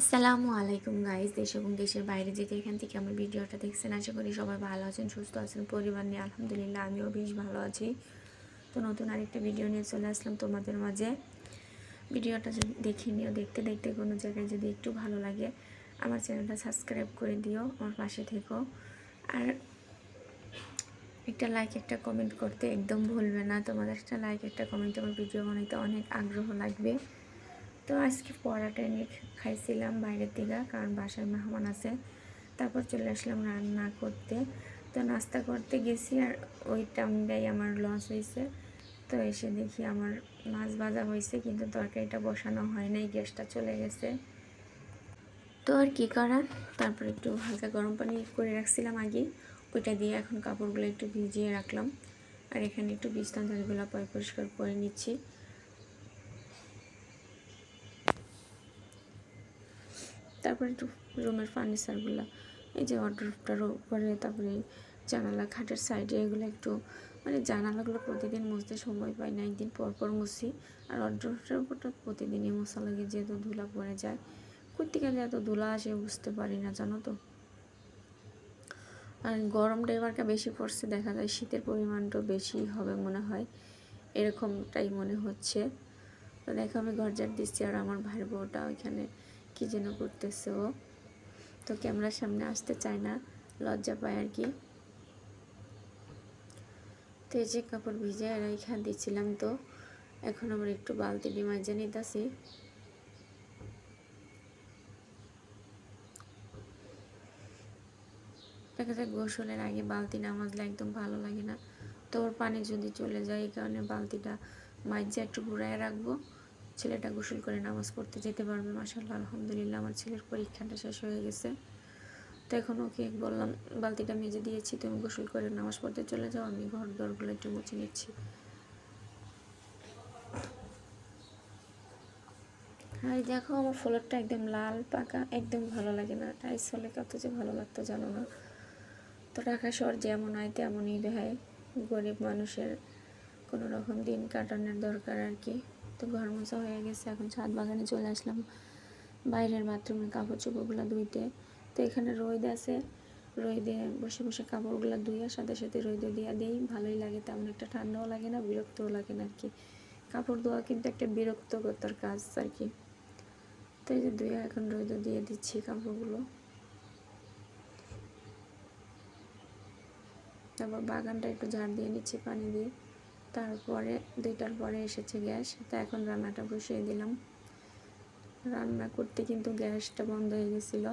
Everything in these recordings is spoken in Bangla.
আসসালামু আলাইকুম গাইজ দেশ এবং দেশের বাইরে যেতে এখান থেকে আমার ভিডিওটা দেখছেন, আশা করি সবাই ভালো আছেন, সুস্থ আছেন, পরিবার নিয়ে আলহামদুলিল্লাহ আমিও বেশ ভালো আছি। তো নতুন আরেকটা ভিডিও নিয়ে চলে আসলাম তোমাদের মাঝে। ভিডিওটা যদি দেখে নিও, দেখতে দেখতে কোনো জায়গায় যদি একটু ভালো লাগে, আমার চ্যানেলটা সাবস্ক্রাইব করে দিও, আমার পাশে থেকো। আর একটা লাইক একটা কমেন্ট করতে একদম ভুলবে না, তোমাদের একটা লাইক একটা কমেন্ট আমার ভিডিও বানাইতে অনেক আগ্রহ লাগবে। তো আজকে পরাটা এনে খাইছিলাম বাইরের দিকে, কারণ বাসায় মেহমান আছে। তারপর চলে আসলাম রান্না করতে। তো নাস্তা করতে গেছি আর ওই টাইমটাই আমার লস হয়েছে। তো এসে দেখি আমার মাছ ভাজা হয়েছে, কিন্তু তরকারিটা বসানো হয় নাই, গ্যাসটা চলে গেছে। তো আর কী করা তারপর একটু হালকা গরম পানি করে রাখছিলাম আগে। ওইটা দিয়ে এখন কাপড়গুলো একটু ভিজিয়ে রাখলাম। আর এখানে একটু বিছনাধারগুলো পয় পরিষ্কার করে নিচ্ছি। তারপরে একটু রুমের ফার্নিচারগুলো এই যে অর্ডারটার উপরে, তারপরে জানালা খাটের সাইডে এগুলো একটু মানে জানালাগুলো প্রতিদিন মুছতে সময় পাই না, একদিন পর পর মুছি। আর অর্ডারটার উপরটা প্রতিদিনই মশা লাগে, যেহেতু ধুলা পড়ে যায়। গেলে এত ধুলা আসে বুঝতে পারি না, জানো তো? আর গরমটা এবারটা বেশি পড়ছে, দেখা যায় শীতের পরিমাণটা বেশি হবে মনে হয়। এরকমটাই মনে হচ্ছে। তো দেখো আমি ঘর ঝাড় দিচ্ছি, আর আমার ভাইয়ের বউটা ওইখানে কি যেন করতেছে ও। তো ক্যামেরার সামনে আসতে চায় না, লজ্জা পায় আর কি। তো এই যে কাপড় ভিজে আর এখানে দিচ্ছিলাম তো, এখন আমার একটু বালতি ডিমাইজে নিতেছি। দেখা যায় গোসলের আগে বালতি না মাজলে একদম ভালো লাগে না। তো ওর পানি যদি চলে যায়, এই কারণে বালতিটা মাইজে একটু ঘুরায় রাখব। ছেলেটা গোসল করে নামাজ পড়তে যেতে পারবে মাসাল্লাহ আলহামদুলিল্লাহ, আমার ছেলের পরীক্ষাটা শেষ হয়ে গেছে। তো এখন ওকে বললাম, বালতিটা মেজে দিয়েছি, তুমি গোসল করে নামাজ পড়তে চলে যাও, আমি ঘর দরগুলো একটু মুছে নিচ্ছি। আর দেখো, আমার ফ্লোরটা একদম লাল, পাকা, একদম ভালো লাগে না। টাইস হলে কত যে ভালো লাগতো, জানো না? তো ঢাকা শহর যেমন হয়, তেমনই দেখায়। গরিব মানুষের কোনো রকম দিন কাটানোর দরকার আর কি। তো ঘর মোছা হয়ে গেছে, এখন ছাদ বাগানে চলে আসলাম। বাইরের বাথরুমে কাপড় চোপড়গুলো ধুইতে। তো এখানে রোদ আছে, রোদে বসে বসে কাপড়গুলো ধুইয়া সাথে সাথে রোদে দিয়ে দিই, ভালোই লাগে, তেমন একটা ঠান্ডাও লাগে না, বিরক্তও লাগে না আর কি কাপড় ধোয়া কিন্তু একটা বিরক্তকতার কাজ আর কি তো এই যে ধুইয়া এখন রোদে দিয়ে দিচ্ছি কাপড়গুলো। তারপর বাগানটা একটু ঝাড় দিয়ে নিচ্ছি, পানি দিয়ে। তারপরে দুইটার পরে এসেছে গ্যাস, তা এখন রান্নাটা বসিয়ে দিলাম। রান্না করতে কিন্তু গ্যাসটা বন্ধ হয়ে গেছিল।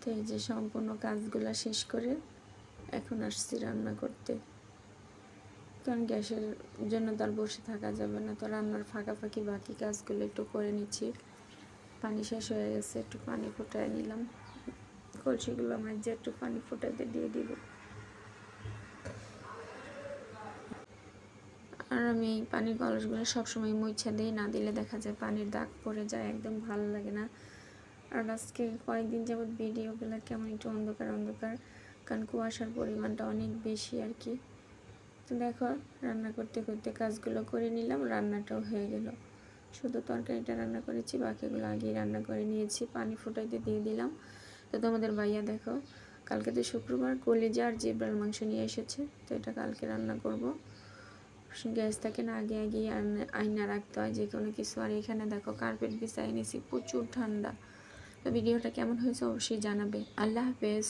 তো এই যে সম্পূর্ণ কাজগুলো শেষ করে এখন আসছি রান্না করতে। কারণ গ্যাসের জন্য তার বসে থাকা যাবে না, তো রান্নার ফাঁকাফাঁকি বাকি কাজগুলো একটু করে নিচ্ছি। পানি শেষ হয়ে গেছে, একটু পানি ফুটায় নিলাম। কলসিগুলো আমার যে একটু পানি ফুটাতে দিয়ে দিব। আর আমি এই পানির কলসগুলো সবসময় মুছে দিই, না দিলে দেখা যায় পানির দাগ পড়ে যায়, একদম ভালো লাগে না। আর আজকে কয়েকদিন যাবৎ ভিডিওগুলো কেমন একটু অন্ধকার অন্ধকার, কারণ কুয়াশার পরিমাণটা অনেক বেশি আর কি। তো দেখো, রান্না করতে করতে কাজগুলো করে নিলাম, রান্নাটাও হয়ে গেল। শুধু তরকারিটা রান্না করেছি, বাকিগুলো আগেই রান্না করে নিয়েছি, পানি ফুটাইতে দিয়ে দিলাম। তো তোমাদের ভাইয়া দেখো, কালকে তো শুক্রবার কলিজা আর জিব্রাল মাংস নিয়ে এসেছে, তো এটা কালকে রান্না করব। গ্যাস থাকে না আগে আগে আয়না রাখতে হয় যে কোনো কিছু। আর এখানে দেখো কার্পেট বিছাই নিয়েছি প্রচুর ঠান্ডা। তো ভিডিওটা কেমন হয়েছে অবশ্যই জানাবে। আল্লাহ হাফেজ।